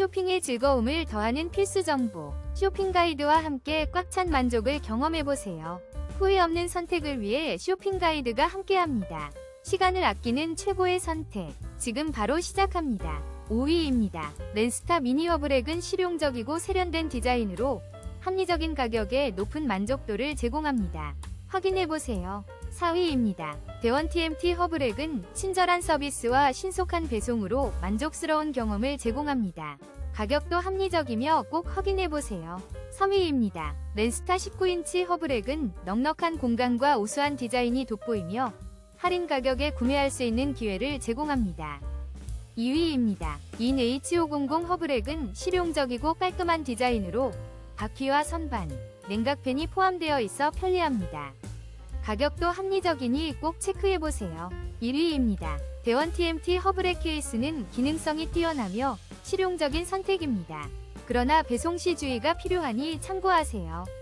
쇼핑의 즐거움을 더하는 필수 정보. 쇼핑 가이드와 함께 꽉 찬 만족을 경험해보세요. 후회 없는 선택을 위해 쇼핑 가이드가 함께합니다. 시간을 아끼는 최고의 선택. 지금 바로 시작합니다. 5위입니다. 렌스타 미니 허브렉은 실용적이고 세련된 디자인으로 합리적인 가격에 높은 만족도를 제공합니다. 확인해보세요. 4위입니다. 대원 TMT 허브렉은 친절한 서비스와 신속한 배송으로 만족스러운 경험을 제공합니다. 가격도 합리적이며 꼭 확인해보세요. 3위입니다. 렌스타 19인치 허브렉은 넉넉한 공간과 우수한 디자인이 돋보이며 할인 가격에 구매할 수 있는 기회를 제공합니다. 2위입니다. 인 H500 허브렉은 실용적이고 깔끔한 디자인으로 바퀴와 선반, 냉각팬이 포함되어 있어 편리합니다. 가격도 합리적이니 꼭 체크해보세요. 1위입니다. 대원 TMT 허브렉 케이스는 기능성이 뛰어나며 실용적인 선택입니다. 그러나 배송 시 주의가 필요하니 참고하세요.